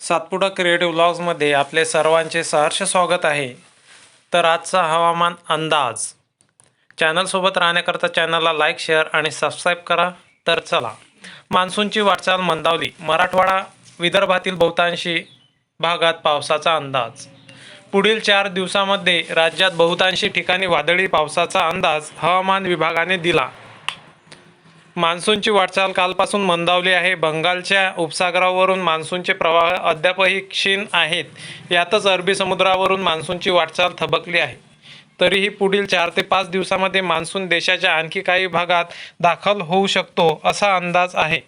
Satpura creative व्लॉग्समध्ये आपले सर्वांचे सहर्ष स्वागत आहे. तर आजचा हवामान अंदाज. चॅनलसोबत राहण्याकरता चॅनलला लाईक शेअर आणि सबस्क्राईब करा. तर चला. मान्सूनची वाटचाल मंदावली. मराठवाडा विदर्भातील बहुतांशी भागात पावसाचा अंदाज. पुढील चार दिवसामध्ये राज्यात बहुतांशी ठिकाणी वादळी पावसाचा अंदाज हवामान विभागाने दिला. मान्सूनची वाटचाल कालपासून मंदावली आहे. बंगालच्या उपसागरावरून मान्सूनचे प्रवाह अद्यापही क्षीण आहेत. यातच अरबी समुद्रावरून मान्सूनची वाटचाल थबकली आहे. तरीही पुढील चार ते पाच दिवसामध्ये मान्सून देशाच्या आणखी काही भागात दाखल होऊ शकतो असा अंदाज आहे.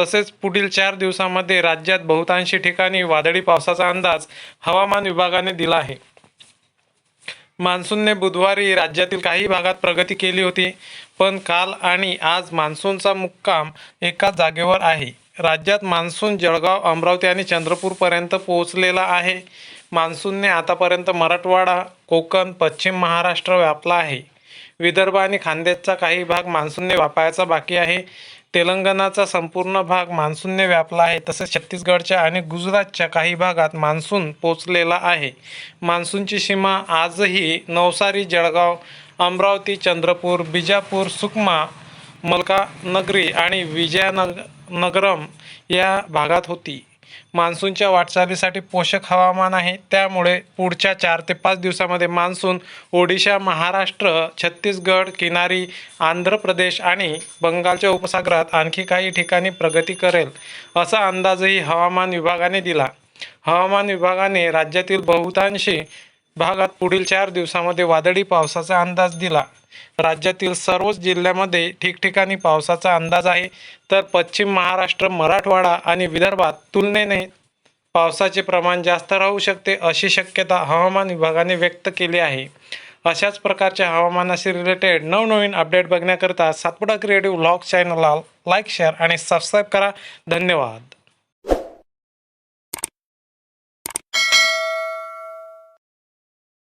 तसेच पुढील चार दिवसामध्ये राज्यात बहुतांशी ठिकाणी वादळी पावसाचा अंदाज हवामान विभागाने दिला आहे. मान्सूनने बुधवारी राज्यातील काही भागात प्रगती केली होती पण काल आणि आज मान्सूनचा मुक्काम एका जागेवर आहे. राज्यात मान्सून जळगाव अमरावती आणि चंद्रपूरपर्यंत पोहोचलेला आहे. मान्सूनने आतापर्यंत मराठवाडा कोकण पश्चिम महाराष्ट्र व्यापला आहे. विदर्भ आणि खानदेशचा काही भाग मान्सूनने व्यापायचा बाकी आहे. तेलंगणाचा संपूर्ण भाग मान्सूनने व्यापला आहे. तसेच छत्तीसगडच्या आणि गुजरातच्या काही भागात मान्सून पोचलेला आहे. मान्सूनची सीमा आजही नवसारी जळगाव अमरावती चंद्रपूर बिजापूर सुकमा मलकानगरी आणि विजयानग नगरम या भागात होती. मान्सूनच्या वाटचालीसाठी पोषक हवामान आहे. त्यामुळे पुढच्या चार ते पाच दिवसामध्ये मान्सून ओडिशा महाराष्ट्र छत्तीसगड किनारी आंध्र प्रदेश आणि बंगालच्या उपसागरात आणखी काही ठिकाणी प्रगती करेल असा अंदाजही हवामान विभागाने दिला. हवामान विभागाने राज्यातील बहुतांशी भागात पुढील चार दिवसामध्ये वादळी पावसाचा अंदाज दिला. राज्यातील सर्वच जिल्ह्यामध्ये ठिकठिकाणी पावसाचा अंदाज आहे. तर पश्चिम महाराष्ट्र मराठवाडा आणि विदर्भात तुलनेने पावसाचे प्रमाण जास्त राहू शकते अशी शक्यता हवामान विभागाने व्यक्त केली आहे. अशाच प्रकारच्या हवामानाशी रिलेटेड नवनवीन अपडेट बघण्याकरता सातपुडा क्रिएटिव्ह व्लॉग चॅनलला लाईक शेअर आणि सबस्क्राईब करा. धन्यवाद.